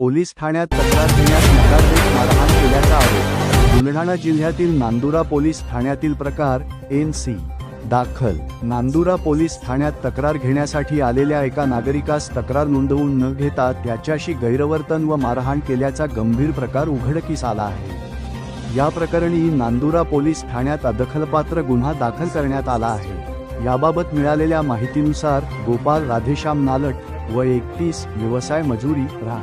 Police ठाण्यात तक्रार देण्यास नकार देत मारहाण केल्याचा आरोप. बुलढाणा जिल्ह्यातील नांदुरा पोलीस ठाण्यातील प्रकार एन सी. दाखल. नांदुरा पोलीस ठाण्यात तक्रार घेण्यासाठी आलेल्या एका नागरिकास तक्रार नोंदवून न घेता त्याच्याशी गैरवर्तन व मारहाण केल्याचा गंभीर प्रकार उघडकीस आला आहे. या प्रकरणी नांदुरा पोलीस ठाण्यात अदखलपात्र गुन्हा दाखल करण्यात आला आहे. याबाबत मिळालेल्या माहितीनुसार गोपाल राधेश्याम नालट व एकतीस व्यवसाय मजुरी रा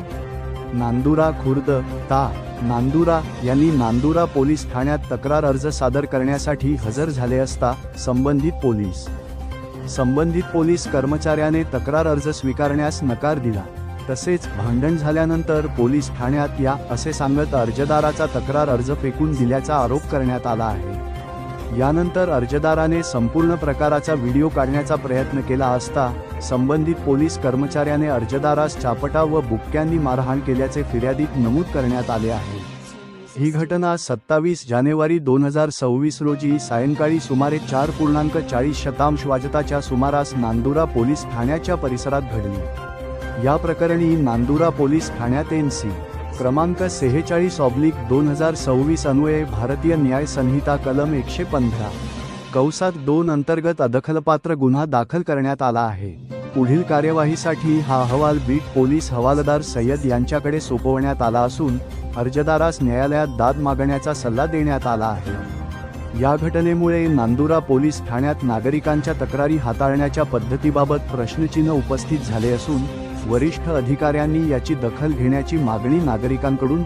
नांदुरा खुर्द ता नांदुरा यांनी नांदुरा पोलीस ठाण्यात तक्रार अर्ज सादर करण्यासाठी हजर झाले असता संबंधित पोलीस संबंधित पोलीस कर्मचाऱ्याने तक्रार अर्ज स्वीकारण्यास नकार दिला. तसेच भांडण झाल्यानंतर पोलीस ठाण्यात या असे सांगत अर्जदाराचा तक्रार अर्ज फेकून दिल्याचा आरोप करण्यात आला आहे. यानंतर अर्जदाराने संपूर्ण प्रकाराचा व्हिडिओ काढण्याचा प्रयत्न केला असता संबंधित पोलीस कर्मचाऱ्याने अर्जदारास चापटा व बुक्क्यांनी मारहाण केल्याचे फिर्यादीत नमूद करण्यात आले आहे. ही घटना सत्तावीस जानेवारी दोन हजार सव्वीस रोजी सायंकाळी सुमारे चार पूर्णांक चाळीस शतांश वाजताच्या सुमारास नांदुरा पोलीस ठाण्याच्या परिसरात घडली. या प्रकरणी नांदुरा पोलीस ठाण्यात एन सी. क्रमांक सेहेचाळीस ऑब्लिक दोन हजार सव्वीस अन्वये भारतीय न्याय संहिता कलम एकशे पंधरा. कौसात दोन अंतर्गत अदखलपात्र गुन्हा दाखल करण्यात आला आहे. पुढील कार्यवाहीसाठी हा अहवाल बीट पोलीस हवालदार सय्यद यांच्याकडे सोपवण्यात आला असून अर्जदारास न्यायालयात दाद मागण्याचा सल्ला देण्यात आला आहे. या घटनेमुळे नांदुरा पोलीस ठाण्यात नागरिकांच्या तक्रारी हाताळण्याच्या पद्धतीबाबत प्रश्नचिन्ह उपस्थित झाले असून वरिष्ठ अधिकाऱ्यांनी याची दखल घेण्याची मागणी नागरिकांकडून